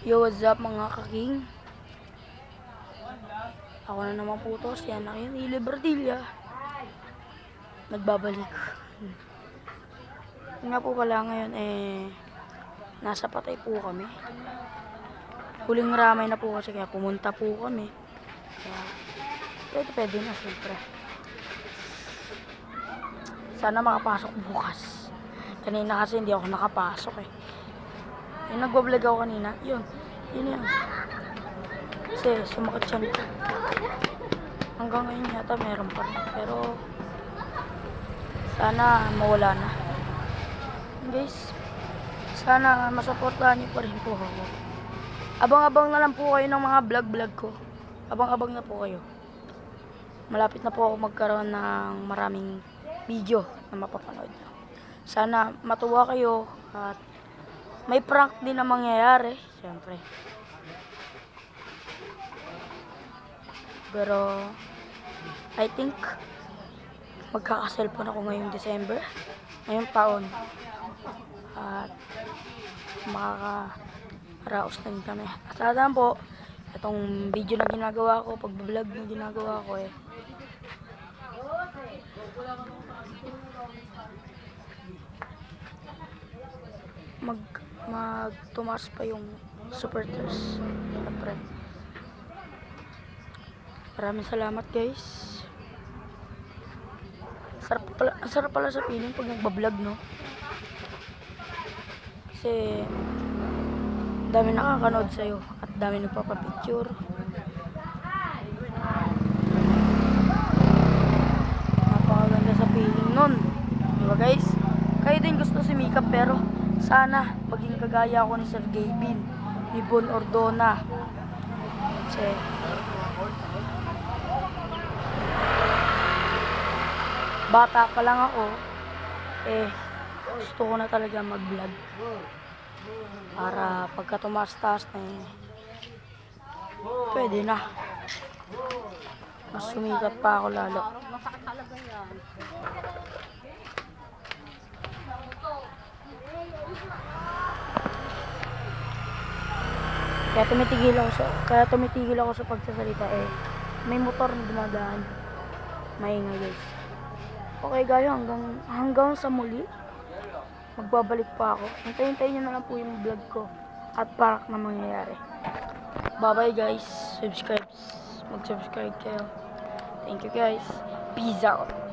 Yo, what's up mga kaking? Ako na naman po to, si anak yun, Ili Bardilla. Nagbabalik. Nga po pala ngayon, eh, nasa patay po kami. Huling ramay na po kasi kaya pumunta po kami. Kaya, pwede, pwede na siyempre. Sana makapasok bukas. Kanina kasi hindi ako nakapasok eh. Yung nagbablog ako kanina, yun. Yun yun. Kasi sumakit siya nito. Hanggang ngayon yata meron pa. Pero sana mawala na. Guys, sana masuportahan niyo pa rin po ako. Abang-abang na lang po kayo ng mga vlog-vlog ko. Abang-abang na po kayo. Malapit na po ako magkaroon ng maraming video na mapapanood nyo. Sana matuwa kayo at may prank din na mangyayari, siyempre. Pero, I think, magkakaselfon ako ngayong December, ngayong taon. At, makaka-raos na din kami. At sana po, itong video na ginagawa ko, pag-vlog na ginagawa ko eh, mag mag tumaas pa yung super Siyempre. Maraming salamat guys. Sarap pala, sarap pala sa feeling pag nagbablog no. Kasi dami nakakanood sa'yo at dami nagpapapicture. Napakaganda sa feeling nun. Diba guys? Kayo din gusto sumikap pero sana maging kagaya ako ni Sir Gavin, ni Bon Ordona. Kasi bata pa lang ako, eh, gusto ko na talaga mag-vlog. Para pagka tumaas-taas na eh, pwede na. Mas sumikat pa ako lalo. Masakit talaga yan. Kaya tumitigil ako sa kaya tumitigil ako sa pagsasalita eh. May motor na dumadaan. Maingay guys. Okay gayo hanggang hanggang sa muli. Magbabalik pa ako. Hintayin-tayin niyo na lang po yung vlog ko at parak na mangyayari. Bye-bye guys. Subscribe. Mag-subscribe kayo. Thank you guys. Peace out.